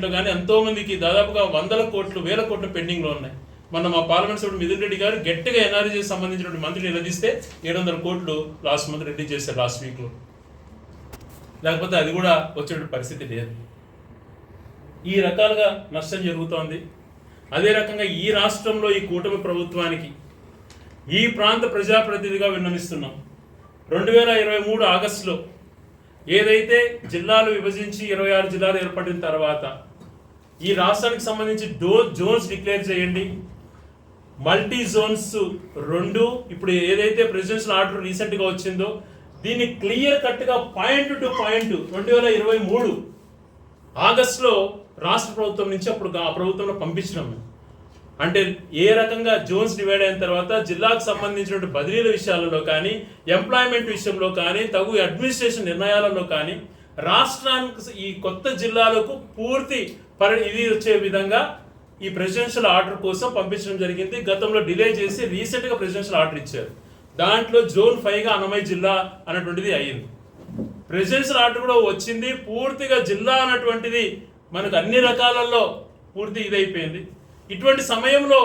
డిపార్ట్మెంట్లో కానీ ఎంతోమందికి దాదాపుగా వందల కోట్లు వేల కోట్లు పెండింగ్లో ఉన్నాయి. మన మా పార్లమెంట్ సభ్యుడు మిథున్ రెడ్డి గారు గట్టిగా ఎన్ఆర్జీ సంబంధించినటువంటి మంత్రిని నిలదీస్తే ఏడు వందల కోట్లు లాస్ట్ మంత్ రెడ్డి చేశారు లాస్ట్ వీక్లో. లేకపోతే అది కూడా వచ్చేటువంటి పరిస్థితి లేదు. ఈ రకాలుగా నష్టం జరుగుతోంది. అదే రకంగా ఈ రాష్ట్రంలో ఈ కూటమి ప్రభుత్వానికి ఈ ప్రాంత ప్రజాప్రతినిధిగా విన్నవిస్తున్నాం. రెండు వేల ఇరవై మూడు ఆగస్టులో ఏదైతే జిల్లాలు విభజించి ఇరవై ఆరు జిల్లాలు ఏర్పడిన తర్వాత ఈ రాష్ట్రానికి సంబంధించి డో జోన్స్ డిక్లేర్ చేయండి. మల్టీ జోన్స్ రెండు ఇప్పుడు ఏదైతే ప్రెసిడెన్షియల్ ఆర్డర్ రీసెంట్గా వచ్చిందో దీన్ని క్లియర్ కట్గా పాయింట్ టు పాయింట్ రెండు వేల ఇరవై మూడు ఆగస్టులో రాష్ట్ర ప్రభుత్వం నుంచి అప్పుడు ఆ ప్రభుత్వంలో పంపించినాము అంటే ఏ రకంగా జోన్స్ డివైడ్ అయిన తర్వాత జిల్లాకు సంబంధించినటువంటి బదిలీల విషయాలలో కానీ ఎంప్లాయ్మెంట్ విషయంలో కానీ తగు అడ్మినిస్ట్రేషన్ నిర్ణయాలలో కానీ రాష్ట్రానికి ఈ కొత్త జిల్లాలకు పూర్తి పరి ఇది వచ్చే విధంగా ఈ ప్రెసిడెన్షియల్ ఆర్డర్ కోసం పంపించడం జరిగింది. గతంలో డిలే చేసి రీసెంట్గా ప్రెసిడెన్షియల్ ఆర్డర్ ఇచ్చారు. దాంట్లో జోన్ ఫైవ్గా అనమయ జిల్లా అన్నటువంటిది అయ్యింది ప్రెసిడెన్షియల్ ఆర్డర్ కూడా వచ్చింది. పూర్తిగా జిల్లా అన్నటువంటిది మనకు అన్ని రకాలలో పూర్తి ఇదైపోయింది. ఇటువంటి సమయంలో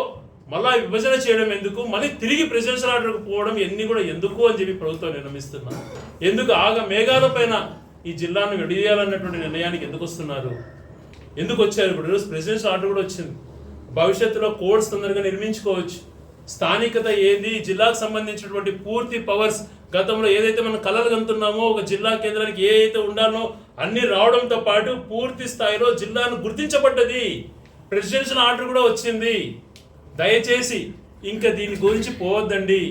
మళ్ళా విభజన చేయడం ఎందుకు? మళ్ళీ తిరిగి ప్రెసిడెన్షియల్ ఆర్డర్కి పోవడం ఎన్ని కూడా ఎందుకు అని చెప్పి ప్రభుత్వం నిర్ణయిస్తున్నారు ఎందుకు? ఆగ మేఘాల పైన ఈ జిల్లాను విడియాలన్నటువంటి నిర్ణయానికి ఎందుకు వస్తున్నారు? ఎందుకు వచ్చారు? ఇప్పుడు ఈరోజు ప్రెసిడెన్షియల్ ఆర్డర్ కూడా వచ్చింది. భవిష్యత్తులో కోడ్స్ తొందరగా నిర్మించుకోవచ్చు. స్థానికత ఏది? జిల్లాకు సంబంధించినటువంటి పూర్తి పవర్స్ గతంలో ఏదైతే మనం కలలు కంటున్నామో ఒక జిల్లా కేంద్రానికి ఏ అయితే ఉండాలో అన్ని రావడంతో పాటు పూర్తి స్థాయిలో జిల్లాను గుర్తించబడ్డది. ప్రెసిడెన్షియల్ ఆర్డర్ కూడా వచ్చింది. దయచేసి ఇంకా దీని గురించి పోవద్దండి.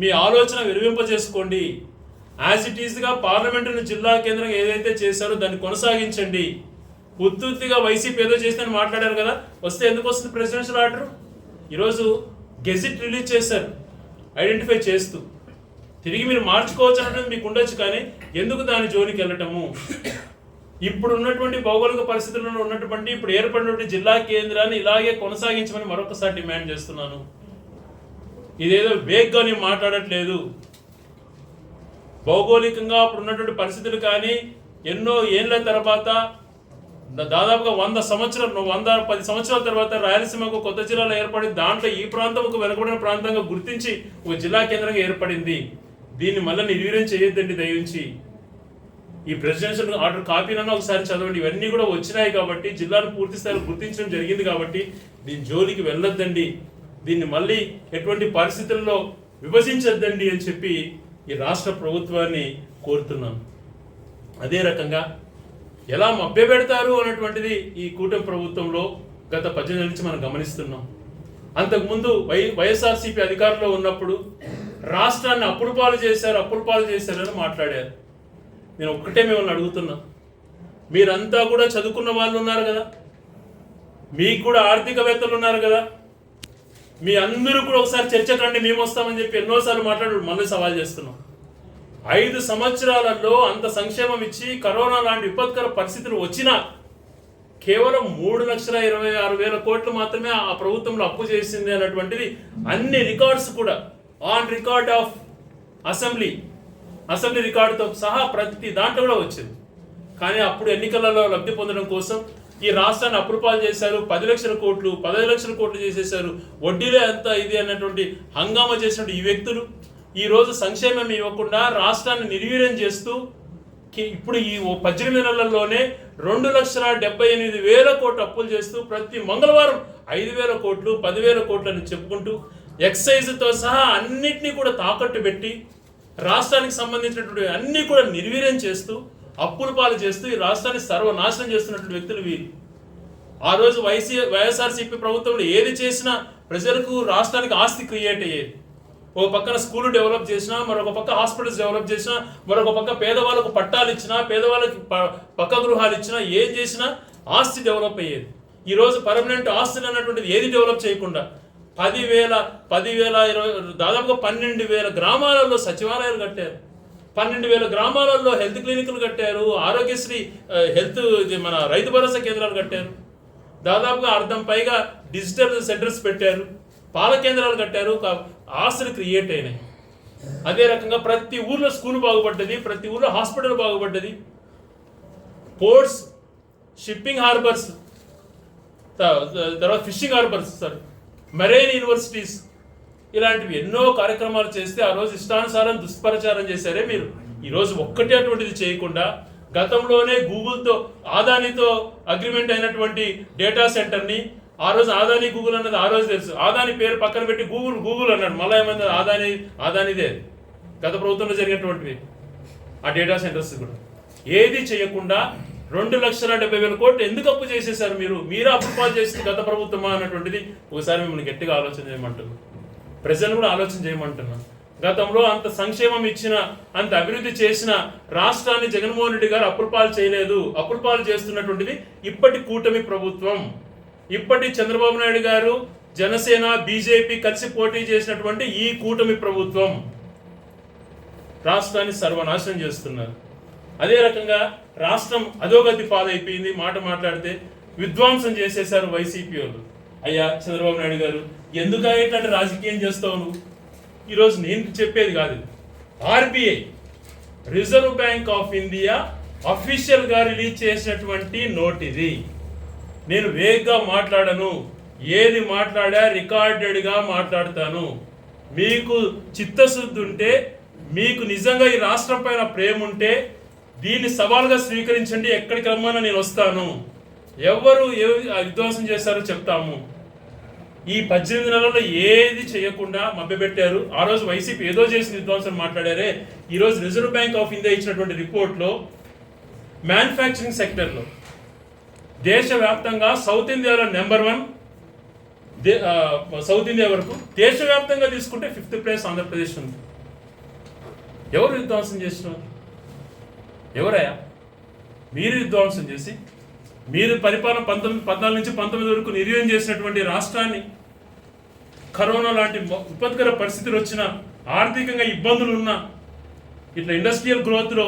మీ ఆలోచన విరవింపజేసుకోండి యాజ్ ఇట్ ఈస్గా పార్లమెంటును జిల్లా కేంద్రంగా ఏదైతే చేశారో దాన్ని కొనసాగించండి. ఉత్తుత్తిగా వైసీపీ ఏదో చేసిందని మాట్లాడారు కదా వస్తే ఎందుకు వస్తుంది ప్రెసిడెన్షియల్ ఆర్డర్ ఈరోజు గెజిట్ రిలీజ్ చేశారు ఐడెంటిఫై చేస్తూ. తిరిగి మీరు మార్చుకోవచ్చు అనేది మీకు ఉండొచ్చు కానీ ఎందుకు దాని జోలికి వెళ్ళటము? ఇప్పుడు ఉన్నటువంటి భౌగోళిక పరిస్థితుల్లో ఉన్నటువంటి ఇప్పుడు ఏర్పడినటువంటి జిల్లా కేంద్రాన్ని ఇలాగే కొనసాగించమని మరొకసారి డిమాండ్ చేస్తున్నాను. ఇదేదో వేగ్గా నేను మాట్లాడట్లేదు. భౌగోళికంగా అప్పుడు ఉన్నటువంటి పరిస్థితులు కానీ ఎన్నో ఏళ్ళ తర్వాత దాదాపుగా వంద సంవత్సరాలు వంద పది సంవత్సరాల తర్వాత రాయలసీమకు కొత్త జిల్లాలో ఏర్పడి దాంట్లో ఈ ప్రాంతం ఒక వెనుకబడిన ప్రాంతంగా గుర్తించి ఒక జిల్లా కేంద్రంగా ఏర్పడింది. దీన్ని మళ్ళీ నిర్వీర్యం చేయొద్దండి దయించి. ఈ ప్రెసిడెన్షియల్ ఆర్డర్ కాపీనన్నా ఒకసారి చదవండి. ఇవన్నీ కూడా వచ్చినాయి కాబట్టి జిల్లాను పూర్తి స్థాయిలో గుర్తించడం జరిగింది కాబట్టి దీని జోలికి వెళ్ళొద్దండి. దీన్ని మళ్ళీ ఎటువంటి పరిస్థితుల్లో విభజించొద్దండి అని చెప్పి ఈ రాష్ట్ర ప్రభుత్వాన్ని కోరుతున్నాను. అదే రకంగా ఎలా మభ్యపెడతారు అన్నటువంటిది ఈ కూటమి ప్రభుత్వంలో గత పద్దెనిమిది నుంచి మనం గమనిస్తున్నాం. అంతకుముందు వై వైఎస్ఆర్సీపీ అధికారంలో ఉన్నప్పుడు రాష్ట్రాన్ని అప్పుడు పాలు చేశారు అప్పుడు పాలు చేశారని మాట్లాడారు. నేను ఒక్కటే మిమ్మల్ని అడుగుతున్నా. మీరంతా కూడా చదువుకున్న వాళ్ళు ఉన్నారు కదా. మీకు కూడా ఆర్థికవేత్తలు ఉన్నారు కదా. మీ అందరూ కూడా ఒకసారి చర్చకండి మేము వస్తామని చెప్పి ఎన్నోసార్లు మాట్లాడు మళ్ళీ సవాల్ చేస్తున్నాం. ఐదు సంవత్సరాలలో అంత సంక్షేమం ఇచ్చి కరోనా లాంటి విపత్కర పరిస్థితులు వచ్చినా కేవలం మూడు లక్షల ఇరవై ఆరు వేల కోట్లు మాత్రమే ఆ ప్రభుత్వంలో అప్పు చేసింది అన్నటువంటిది అన్ని రికార్డ్స్ కూడా on record of assembly assembly రికార్డుతో సహా ప్రతి దాంట్లో కూడా వచ్చింది. కానీ అప్పుడు ఎన్నికలలో లబ్ధి పొందడం కోసం ఈ రాష్ట్రాన్ని అప్రూపాలు చేశారు పది లక్షల కోట్లు పదహైదు లక్షల కోట్లు చేసేశారు. వడ్డీలే ఎంత ఇది అన్నటువంటి హంగామా చేసినటువంటి ఈ వ్యక్తులు. ఈరోజు సంక్షేమం ఇవ్వకుండా రాష్ట్రాన్ని నిర్వీర్యం చేస్తూ ఇప్పుడు ఈ ఓ పద్దెనిమిది నెలల్లోనే రెండు లక్షల డెబ్బై ఎనిమిది వేల కోట్లు అప్పులు చేస్తూ ప్రతి మంగళవారం ఐదు వేల కోట్లు పదివేల కోట్లు అని చెప్పుకుంటూ ఎక్సైజ్తో సహా అన్నిటినీ కూడా తాకట్టు పెట్టి రాష్ట్రానికి సంబంధించినటువంటి అన్నీ కూడా నిర్వీర్యం చేస్తూ అప్పుల పాలు చేస్తూ ఈ రాష్ట్రాన్ని సర్వనాశనం చేస్తున్నటువంటి వ్యక్తులు వీరు ఆ రోజు వైసీ వైఎస్ఆర్సీపీ ప్రభుత్వంలో ఏది చేసినా ప్రజలకు రాష్ట్రానికి ఆస్తి క్రియేట్ అయ్యేది. ఒక పక్కన స్కూల్ డెవలప్ చేసినా మరొక పక్క హాస్పిటల్స్ డెవలప్ చేసినా మరొక పక్క పేదవాళ్ళకు పట్టాలు ఇచ్చినా పేదవాళ్ళకి పక్క గృహాలు ఇచ్చినా ఏం చేసినా ఆస్తి డెవలప్ అయ్యేది. ఈరోజు పర్మనెంట్ ఆస్తులు అన్నటువంటిది ఏది డెవలప్ చేయకుండా పదివేల పదివేల ఇరవై దాదాపుగా పన్నెండు వేల గ్రామాలలో సచివాలయాలు కట్టారు. పన్నెండు వేల గ్రామాలలో హెల్త్ క్లినిక్లు కట్టారు ఆరోగ్యశ్రీ హెల్త్ మన రైతు భరోసా కేంద్రాలు కట్టారు. దాదాపుగా అర్థం పైగా డిజిటల్ సెంటర్స్ పెట్టారు పాల కేంద్రాలు కట్టారు ఆస్తులు క్రియేట్ అయినాయి. అదే రకంగా ప్రతి ఊర్లో స్కూల్ బాగుపడ్డది ప్రతి ఊర్లో హాస్పిటల్ బాగుపడ్డది. పోర్ట్స్ షిప్పింగ్ హార్బర్స్ తర్వాత fishing harbours sir marine universities ఇలాంటివి ఎన్నో కార్యక్రమాలు చేస్తే ఆ రోజు ఇష్టానుసారం దుష్ప్రచారం చేశారే మీరు. ఈరోజు ఒక్కటే అటువంటిది చేయకుండా గతంలోనే గూగుల్తో ఆదానితో అగ్రిమెంట్ అయినటువంటి డేటా సెంటర్ని ఆ రోజు ఆదాని గూగుల్ అన్నది ఆ రోజు తెలుసు. ఆదాని పేరు పక్కన పెట్టి గూగుల్ గూగుల్ అన్నాడు. మళ్ళీ ఏమైంది? ఆదాని ఆదానిదే గత ప్రభుత్వంలో జరిగినటువంటివి. ఆ డేటా సెంటర్స్ కూడా. ఏది చేయకుండా రెండు లక్షల డెబ్బై వేల కోట్లు ఎందుకు అప్పు చేసేసారు మీరు? మీరు అప్పు పాలు చేసింది గత ప్రభుత్వమా అన్నటువంటిది ఒకసారి మిమ్మల్ని గట్టిగా ఆలోచన చేయమంటున్నాను. ప్రజలు కూడా ఆలోచన చేయమంటున్నాను గతంలో అంత సంక్షేమం ఇచ్చిన అంత అభివృద్ధి చేసిన రాష్ట్రాన్ని జగన్మోహన్ రెడ్డి గారు అప్రపాలు చేయలేదు. అప్రపాలు చేస్తున్నటువంటిది ఇప్పటి కూటమి ప్రభుత్వం. ఇప్పటి చంద్రబాబు నాయుడు గారు జనసేన బీజేపీ కలిసి పోటీ చేసినటువంటి ఈ కూటమి ప్రభుత్వం రాష్ట్రాన్ని సర్వనాశనం చేస్తున్నారు. అదే రకంగా రాష్ట్రం అధోగతి పాలైపోయింది. మాట మాట్లాడితే విధ్వంసం చేసేశారు వైసీపీ వాళ్ళు. అయ్యా చంద్రబాబు నాయుడు గారు ఎందుకు ఇట్లాంటి రాజకీయం చేస్తావు నువ్వు? ఈరోజు నేను చెప్పేది కాదు. RBI reserve bank of India అఫీషియల్గా రిలీజ్ చేసినటువంటి నోట్ ఇది నేను వేగ్గా మాట్లాడను. ఏది మాట్లాడా రికార్డెడ్గా మాట్లాడతాను. మీకు చిత్తశుద్ధి ఉంటే మీకు నిజంగా ఈ రాష్ట్రం పైన ప్రేమ ఉంటే దీన్ని సవాల్గా స్వీకరించండి. ఎక్కడికి రమ్మన్నా నేను వస్తాను. ఎవరు ఏ విధ్వంసం చేశారో చెప్తాము. ఈ పద్దెనిమిది నెలల్లో ఏది చేయకుండా మభ్యపెట్టారు. ఆ రోజు వైసీపీ ఏదో చేసిన విధ్వంసం మాట్లాడారే. ఈరోజు రిజర్వ్ బ్యాంక్ ఆఫ్ ఇండియా ఇచ్చినటువంటి రిపోర్ట్లో మ్యానుఫ్యాక్చరింగ్ సెక్టర్లో దేశవ్యాప్తంగా సౌత్ ఇండియాలో నెంబర్ వన్ సౌత్ ఇండియా వరకు దేశవ్యాప్తంగా తీసుకుంటే ఫిఫ్త్ ప్లేస్ ఆంధ్రప్రదేశ్ ఉంది. ఎవరు విధ్వంసం చేసినారు? ఎవరయ్యా? మీరు విధ్వంసం చేసి మీరు పరిపాలన పంతొమ్మిది పద్నాలుగు నుంచి పంతొమ్మిది వరకు నిర్వహణ చేసినటువంటి రాష్ట్రాన్ని కరోనా లాంటి విపత్కర పరిస్థితులు వచ్చిన ఆర్థికంగా ఇబ్బందులు ఉన్న ఇట్లా ఇండస్ట్రియల్ గ్రోత్లో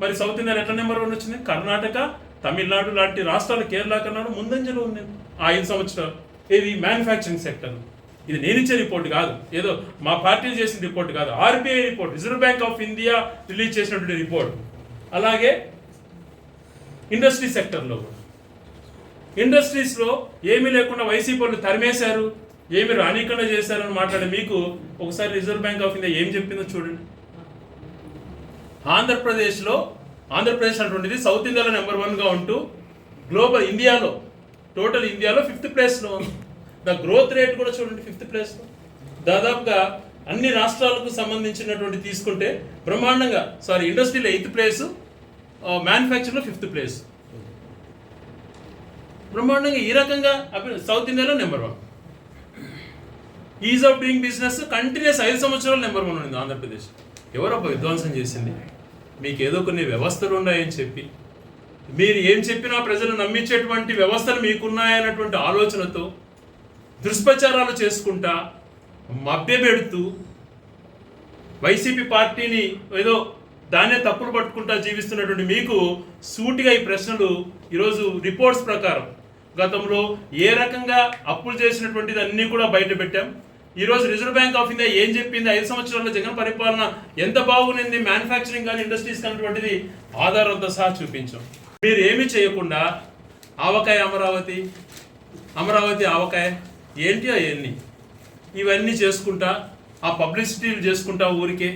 మరి సౌత్ ఇండియా ఎట్లా నెంబర్ వన్ వచ్చింది? కర్ణాటక తమిళనాడు లాంటి రాష్ట్రాలు కేరళ కర్ణాటక ముందంజలో ఉంది. ఆ ఐదు సంవత్సరాలు ఇది మ్యానుఫ్యాక్చరింగ్ సెక్టర్. ఇది నేను ఇచ్చే రిపోర్ట్ కాదు. ఏదో మా పార్టీ చేసిన రిపోర్ట్ కాదు. RBI report reserve bank of India release చేసినటువంటి రిపోర్ట్. అలాగే ఇండస్ట్రీ సెక్టర్లో కూడా. ఇండస్ట్రీస్లో ఏమీ లేకుండా వైసీపీ వాళ్ళు తరిమేశారు ఏమి రానికుండా చేశారని మాట్లాడే మీకు ఒకసారి రిజర్వ్ బ్యాంక్ ఆఫ్ ఇండియా ఏం చెప్పిందో చూడండి. ఆంధ్రప్రదేశ్లో ఆంధ్రప్రదేశ్ అటువంటిది సౌత్ ఇండియాలో నెంబర్ వన్గా ఉంటూ గ్లోబల్ ఇండియాలో టోటల్ ఇండియాలో ఫిఫ్త్ ప్లేస్లో ఉంది. ద గ్రోత్ రేట్ కూడా చూడండి ఫిఫ్త్ ప్లేస్లో దాదాపుగా అన్ని రాష్ట్రాలకు సంబంధించినటువంటి తీసుకుంటే బ్రహ్మాండంగా సారీ ఇండస్ట్రీలో ఎయిత్ ప్లేస్ మ్యానుఫ్యాక్చర్లో ఫిఫ్త్ ప్లేస్ బ్రహ్మాండంగా ఈ రకంగా సౌత్ ఇండియాలో number one ease of doing business continues ఐదు సంవత్సరాలు నెంబర్ వన్ ఉంది ఆంధ్రప్రదేశ్. ఎవరొక విధ్వంసం చేసింది? మీకు ఏదో కొన్ని వ్యవస్థలు ఉన్నాయని చెప్పి. మీరు ఏం చెప్పినా ప్రజలు నమ్మించేటువంటి వ్యవస్థలు మీకున్నాయన్నటువంటి ఆలోచనతో దుష్ప్రచారాలు చేసుకుంటా మభ్యపెడుతూ వైసీపీ పార్టీని ఏదో దాన్నే తప్పులు పట్టుకుంటా జీవిస్తున్నటువంటి మీకు సూటిగా ఈ ప్రశ్నలు ఈరోజు రిపోర్ట్స్ ప్రకారం గతంలో ఏ రకంగా అప్పులు చేసినటువంటిది అన్నీ కూడా బయట పెట్టాం. ఈరోజు రిజర్వ్ బ్యాంక్ ఆఫ్ ఇండియా ఏం చెప్పింది? ఐదు సంవత్సరాల్లో జగన్ పరిపాలన ఎంత బాగుంది? మ్యానుఫ్యాక్చరింగ్ కానీ ఇండస్ట్రీస్ కానిటువంటిది ఆధారంతో సహా చూపించాం. మీరు ఏమి చేయకుండా ఆవకాయ అమరావతి అమరావతి ఆవకాయ ఏంటి అవన్నీ? ఇవన్నీ చేసుకుంటా ఆ పబ్లిసిటీలు చేసుకుంటా ఊరికే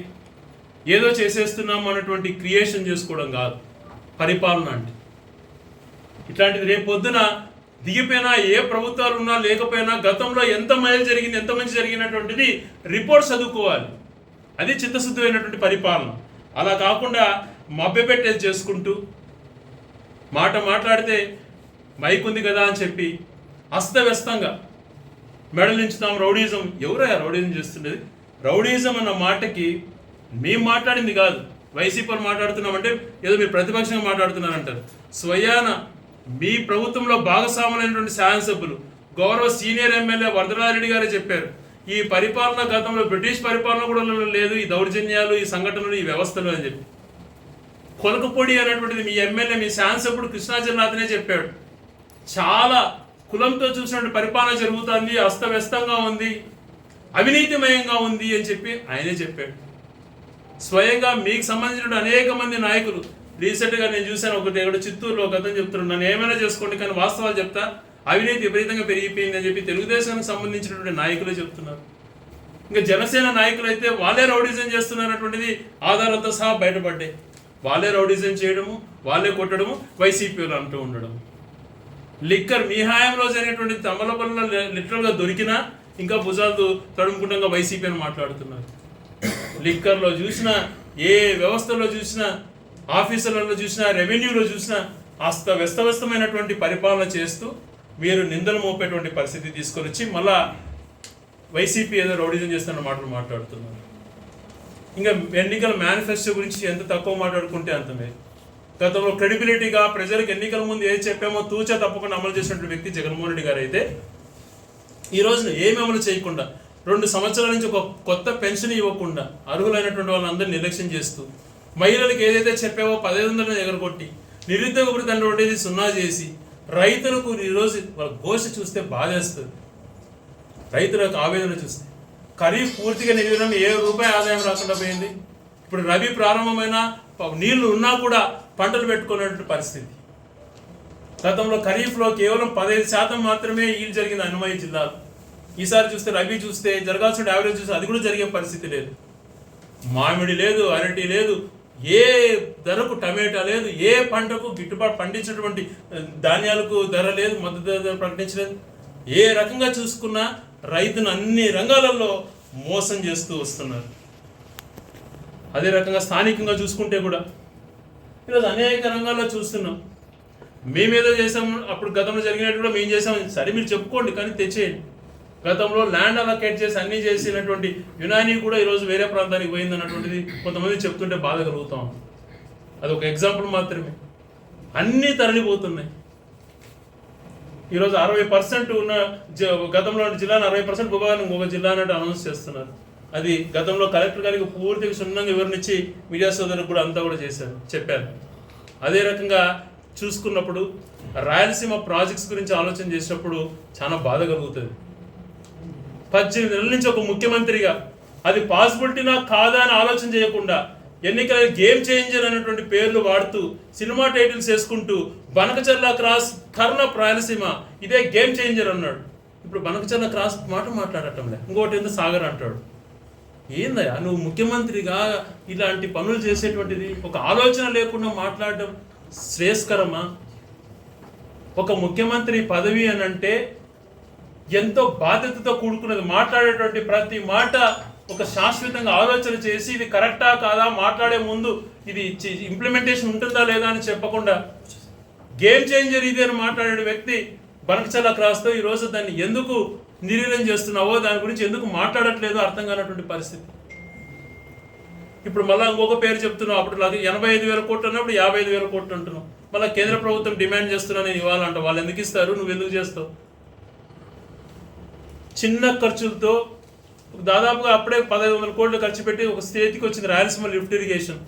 ఏదో చేసేస్తున్నాం అన్నటువంటి క్రియేషన్ చేసుకోవడం కాదు. పరిపాలన అంటే. ఇట్లాంటిది రేపు పొద్దున దిగిపోయినా ఏ ప్రభుత్వాలు ఉన్నా లేకపోయినా గతంలో ఎంత మేలు జరిగింది ఎంత మంచి జరిగినటువంటిది రిపోర్ట్ చదువుకోవాలి. అది చిత్తశుద్ధమైనటువంటి పరిపాలన. అలా కాకుండా మభ్యపెట్టేది చేసుకుంటూ మాట మాట్లాడితే మైక్ ఉంది కదా అని చెప్పి అస్తవ్యస్తంగా మెడలించుతాం రౌడీజం. ఎవరయ్యా రౌడీజం చేస్తుండేది రౌడీజం అన్న మాటకి మేము మాట్లాడింది కాదు. వైసీపీ మాట్లాడుతున్నామంటే ఏదో మీరు ప్రతిపక్షంగా మాట్లాడుతున్నారంటారు. స్వయాన మీ ప్రభుత్వంలో భాగస్వాములైనటువంటి శాసనసభ్యులు గౌరవ సీనియర్ ఎమ్మెల్యే వరదరాజరెడ్డి గారే చెప్పారు. ఈ పరిపాలన గతంలో బ్రిటిష్ పరిపాలన కూడా లేదు ఈ దౌర్జన్యాలు ఈ సంఘటనలు ఈ వ్యవస్థలు అని చెప్పి. కొలకపొడి అనేటువంటిది మీ ఎమ్మెల్యే మీ శాసనసభ్యుడు కృష్ణా చెప్పాడు. చాలా కులంతో చూసినటువంటి పరిపాలన జరుగుతుంది అస్తవ్యస్తంగా ఉంది అవినీతిమయంగా ఉంది అని చెప్పి ఆయనే చెప్పాడు. స్వయంగా మీకు సంబంధించిన అనేక మంది నాయకులు. రీసెంట్గా నేను చూశాను ఒకటి ఎక్కడ చిత్తూరులో ఒక అతను చెప్తున్నాను నన్ను ఏమైనా చేసుకోండి కానీ వాస్తవాలు చెప్తా. అవినీతి విపరీతంగా పెరిగిపోయింది అని చెప్పి తెలుగుదేశానికి సంబంధించినటువంటి నాయకులే చెప్తున్నారు. ఇంకా జనసేన నాయకులు అయితే వాళ్ళే రౌడిజం చేస్తున్నారన్నటువంటిది ఆధారాలతో సహా బయటపడ్డాయి. వాళ్ళే రౌడిజం చేయడము వాళ్ళే కొట్టడము వైసీపీలు అంటూ ఉండడం. లిక్కర్ మీ హాయంలో జరిగినటువంటి తమలపల్లిలో లిటరల్గా దొరికినా ఇంకా భుజాలు తడుముకుంటా వైసీపీ అని మాట్లాడుతున్నారు. లిక్కర్లో చూసినా ఏ వ్యవస్థలో చూసినా ఆఫీసులలో చూసినా రెవెన్యూలో చూసినా అస్త వ్యస్తవ్యస్తమైనటువంటి పరిపాలన చేస్తూ మీరు నిందలు మోపేటువంటి పరిస్థితి తీసుకొని వచ్చి మళ్ళా వైసీపీ ఏదో రౌడిజం చేస్తున్న మాటలు మాట్లాడుతున్నారు. ఇంకా ఎన్నికల మేనిఫెస్టో గురించి ఎంత తక్కువ మాట్లాడుకుంటే అంతమే గతంలో క్రెడిబిలిటీగా ప్రజలకు ఎన్నికల ముందు ఏది చెప్పామో తూచా తప్పకుండా అమలు చేసినటువంటి వ్యక్తి జగన్మోహన్ రెడ్డి గారు అయితే ఈ రోజున ఏమి అమలు చేయకుండా రెండు సంవత్సరాల నుంచి ఒక కొత్త పెన్షన్ ఇవ్వకుండా అర్హులైనటువంటి వాళ్ళందరినీ నిర్లక్ష్యం చేస్తూ మహిళలకు ఏదైతే చెప్పావో పదిహేను వందలను ఎగరగొట్టి నిరుద్యోగ వృత్తి అనేటువంటిది సున్నా చేసి రైతులకు ఈరోజు వాళ్ళ ఘోష చూస్తే బాధేస్తుంది. రైతులకు ఆవేదన చూస్తే. ఖరీఫ్ పూర్తిగా నిర్వీర్యం ఏ రూపాయి ఆదాయం రాకుండా పోయింది? ఇప్పుడు రబీ ప్రారంభమైన నీళ్ళు ఉన్నా కూడా పంటలు పెట్టుకునేటువంటి పరిస్థితి. గతంలో ఖరీఫ్లో కేవలం పదహైదు శాతం మాత్రమే ఈలు జరిగింది అన్నమయ్య జిల్లాలో. ఈసారి చూస్తే రబీ చూస్తే జరగాల్సిన యావరేజ్ చూస్తే అది కూడా జరిగే పరిస్థితి లేదు. మామిడి లేదు అరటి లేదు ఏ ధరకు టమాటా లేదు ఏ పంటకు గిట్టుబాటు పండించినటువంటి ధాన్యాలకు ధర లేదు మద్దతు ధర ప్రకటించలేదు ఏ రకంగా చూసుకున్నా రైతును అన్ని రంగాలలో మోసం చేస్తూ వస్తున్నారు. అదే రకంగా స్థానికంగా చూసుకుంటే కూడా ఈరోజు అనేక రంగాల్లో చూస్తున్నాం. మేమేదో చేసాం అప్పుడు గతంలో జరిగినట్టు కూడా మేము చేసాం. సరే మీరు చెప్పుకోండి కానీ తెచ్చేయండి. గతంలో ల్యాండ్ అలొకేట్ చేసి అన్ని చేసినటువంటి యునాని కూడా ఈరోజు వేరే ప్రాంతానికి పోయింది అన్నటువంటిది కొంతమంది చెప్తుంటే బాధ కలుగుతాం అది ఒక ఎగ్జాంపుల్ మాత్రమే. అన్నీ తరలిపోతున్నాయి. ఈరోజు అరవై పర్సెంట్ ఉన్న గతంలో జిల్లాను అరవై పర్సెంట్ భూభాగాన్ని ఒక జిల్లా అన్నట్టు అనౌన్స్ చేస్తున్నారు. అది గతంలో కలెక్టర్ గారికి పూర్తిగా సున్నంగా వివరణించి మీడియా సోదరులకు కూడా అంతా కూడా చేశారు చెప్పారు. అదే రకంగా చూసుకున్నప్పుడు రాయలసీమ ప్రాజెక్ట్స్ గురించి ఆలోచన చేసినప్పుడు చాలా బాధ కలుగుతుంది. పద్దెనిమిది నెలల నుంచి ఒక ముఖ్యమంత్రిగా. అది పాసిబిలిటీనా కాదా అని ఆలోచన చేయకుండా ఎన్నికల గేమ్ చేంజర్ అనేటువంటి పేర్లు వాడుతూ సినిమా టైటిల్స్ వేసుకుంటూ బనకచర్ల క్రాస్ కర్ణ రాయలసీమ ఇదే గేమ్ చేంజర్ అన్నాడు. ఇప్పుడు బనకచర్ల క్రాస్ మాట మాట్లాడటంలే. ఇంకోటి ఏందో సాగర్ అంటాడు. ఏందయ్యా నువ్వు ముఖ్యమంత్రిగా ఇలాంటి పనులు చేసేటువంటిది ఒక ఆలోచన లేకుండా మాట్లాడడం శ్రేయస్కరమా? ఒక ముఖ్యమంత్రి పదవి అని అంటే ఎంతో బాధ్యతతో కూడుకున్నది. మాట్లాడేటువంటి ప్రతి మాట ఒక శాశ్వతంగా ఆలోచన చేసి ఇది కరెక్టా కాదా మాట్లాడే ముందు ఇది ఇంప్లిమెంటేషన్ ఉంటుందా లేదా అని చెప్పకుండా గేమ్ చేంజర్ ఇది అని మాట్లాడే వ్యక్తి బనకచల్ల క్రాస్తో ఈరోజు దాన్ని ఎందుకు నిర్వీర్యం చేస్తున్నావో దాని గురించి ఎందుకు మాట్లాడట్లేదో అర్థం కానటువంటి పరిస్థితి. ఇప్పుడు మళ్ళీ ఇంకొక పేరు చెప్తున్నావు. అప్పుడు ఎనభై ఐదు వేల కోట్లు అన్నప్పుడు యాభై ఐదు వేల కోట్లు అంటున్నావు. మళ్ళీ కేంద్ర ప్రభుత్వం డిమాండ్ చేస్తున్నా నేను ఇవ్వాలంట. వాళ్ళు ఎందుకు ఇస్తారు? నువ్వు ఎందుకు చేస్తావు? చిన్న ఖర్చులతో దాదాపుగా అప్పుడే పదహైదు వందల కోట్లు ఖర్చు పెట్టి ఒక స్టేట్కి వచ్చింది రాయలసీమ లిఫ్ట్ ఇరిగేషన్.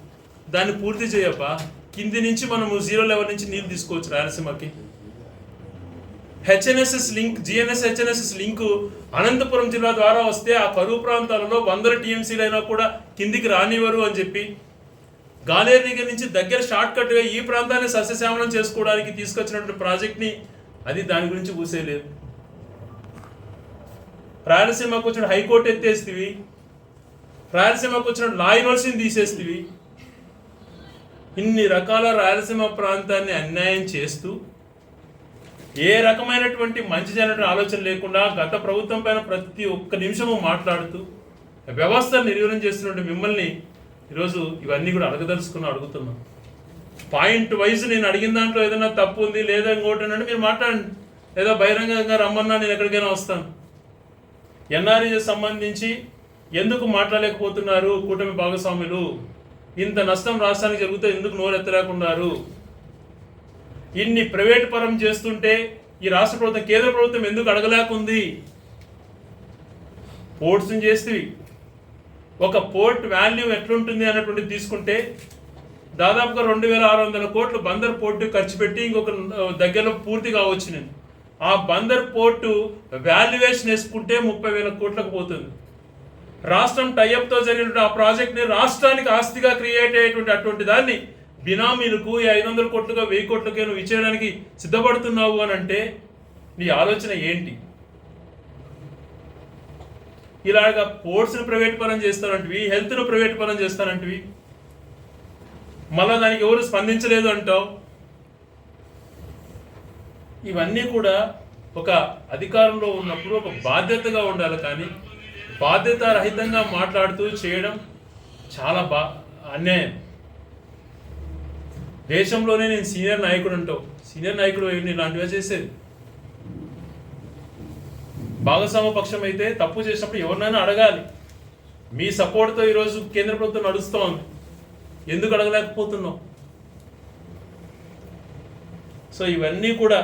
దాన్ని పూర్తి చేయప్ప కింది నుంచి మనము జీరో లెవెల్ నుంచి నీళ్ళు తీసుకోవచ్చు రాయలసీమకి. HNSS link GNS HNSS link Anantapuram జిల్లా ద్వారా వస్తే ఆ కరువు ప్రాంతాలలో వందల టీఎంసీలు అయినా కూడా కిందికి రానివ్వరు అని చెప్పి గాలేరు దగ్గర నుంచి దగ్గర షార్ట్ కట్గా ఈ ప్రాంతాన్ని సస్యశ్యామలం చేసుకోవడానికి తీసుకొచ్చినటువంటి ప్రాజెక్ట్ని అది దాని గురించి ఊసేయలేదు రాయలసీమకు వచ్చిన హైకోర్టు ఎత్తేస్తివి. రాయలసీమకు వచ్చిన లా యూనివర్సిటీని తీసేస్తివి. ఇన్ని రకాల రాయలసీమ ప్రాంతాన్ని అన్యాయం చేస్తూ ఏ రకమైనటువంటి మంచి జరిగిన ఆలోచన లేకుండా గత ప్రభుత్వం పైన ప్రతి ఒక్క నిమిషము మాట్లాడుతూ వ్యవస్థ నిర్వీర్యం చేస్తున్నటువంటి మిమ్మల్ని ఈరోజు ఇవన్నీ కూడా అడగదలుచుకుని అడుగుతున్నాం. పాయింట్ వైజ్ నేను అడిగిన దాంట్లో ఏదైనా తప్పు ఉంది లేదా ఇంకోటి అంటే మీరు మాట్లాడండి. లేదా బహిరంగంగా రమ్మన్నా నేను ఎక్కడికైనా వస్తాను. ఎన్ఆర్ఏ సంబంధించి ఎందుకు మాట్లాడలేకపోతున్నారు కూటమి భాగస్వాములు? ఇంత నష్టం రాష్ట్రానికి జరుగుతే ఎందుకు నోరెత్తలేకున్నారు? ఇన్ని ప్రైవేట్ పరం చేస్తుంటే ఈ రాష్ట్ర ప్రభుత్వం కేంద్ర ప్రభుత్వం ఎందుకు అడగలేకుంది? పోర్ట్స్ని చేస్తే ఒక పోర్ట్ వాల్యూ ఎట్లుంటుంది అన్నటువంటిది తీసుకుంటే దాదాపుగా రెండు వేల ఆరు వందల కోట్లు బందర్ పోర్టు ఖర్చు పెట్టి ఇంకొక దగ్గరలో పూర్తి కావచ్చు నేను ఆ బందర్ పోర్టు వాల్యుయేషన్ వేసుకుంటే ముప్పై వేల కోట్లకు పోతుంది. రాష్ట్రం టైఅప్తో జరిగిన ఆ ప్రాజెక్ట్ని రాష్ట్రానికి ఆస్తిగా క్రియేట్ అయ్యేటువంటి అటువంటి దాన్ని బినామీలకు ఈ ఐదు వందల కోట్లుగా వెయ్యి కోట్లకే నువ్వు ఇచ్చేయడానికి సిద్ధపడుతున్నావు అని అంటే నీ ఆలోచన ఏంటి? ఇలాగ పోర్ట్స్ని ప్రైవేట్ పరం చేస్తానంటివి హెల్త్ను ప్రైవేట్ పరం చేస్తానంటివి మళ్ళీ దానికి ఎవరు స్పందించలేదు అంటావు? ఇవన్నీ కూడా ఒక అధికారంలో ఉన్నప్పుడు ఒక బాధ్యతగా ఉండాలి కానీ బాధ్యత రహితంగా మాట్లాడుతూ చేయడం చాలా బా అన్యాయం. దేశంలోనే నేను సీనియర్ నాయకుడు అంటావు. సీనియర్ నాయకుడు ఏమి ఇలాంటివే చేసేది? భాగస్వామ్య పక్షం అయితే తప్పు చేసినప్పుడు ఎవరినైనా అడగాలి. మీ సపోర్ట్తో ఈరోజు కేంద్ర ప్రభుత్వం నడుస్తోంది. ఎందుకు అడగలేకపోతున్నాం సో ఇవన్నీ కూడా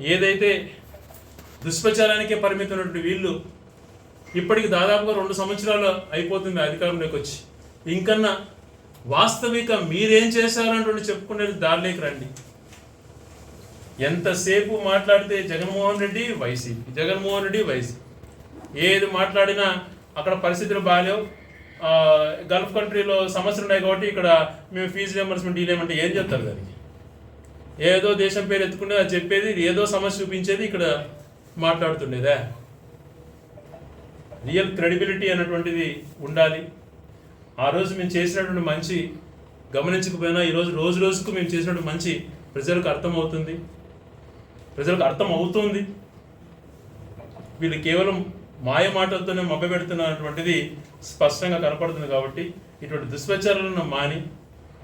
ఏదైతే దుష్ప్రచారానికే పరిమితమైనటువంటి వీళ్ళు ఇప్పటికి దాదాపుగా రెండు సంవత్సరాలు అయిపోతుంది అధికారంలోకి వచ్చి. ఇంకన్నా వాస్తవిక మీరేం చేశారంటే చెప్పుకునేది దారిలోకి రండి. ఎంతసేపు మాట్లాడితే జగన్మోహన్ రెడ్డి వైసీపీ. జగన్మోహన్ రెడ్డి వైసీపీ. ఏది మాట్లాడినా అక్కడ పరిస్థితులు బాగాలేవు గల్ఫ్ కంట్రీలో సమస్యలు ఉన్నాయి కాబట్టి ఇక్కడ మేము ఫీజు రియంబర్స్మెంట్ ఇవ్వలేమంటే ఏం చెప్తారు దానికి? ఏదో దేశం పేరు ఎత్తుకుంటే అది చెప్పేది ఏదో సమస్య చూపించేది ఇక్కడ మాట్లాడుతుండేదా? రియల్ క్రెడిబిలిటీ అన్నటువంటిది ఉండాలి. ఆ రోజు మేము చేసినటువంటి మంచి గమనించకపోయినా ఈరోజు రోజు రోజుకు మేము చేసినటువంటి మంచి ప్రజలకు అర్థమవుతుంది. ప్రజలకు అర్థం అవుతుంది వీళ్ళు కేవలం మాయ మాటలతోనే మభ్యపెడుతున్నటువంటిది స్పష్టంగా కనపడుతుంది కాబట్టి ఇటువంటి దుష్ప్రచారాలను మాని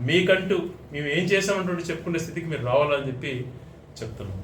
మీకంటూ మేము ఏం చేసామన్నటువంటి చెప్పుకునే స్థితికి మీరు రావాలని చెప్పి చెప్తున్నాం.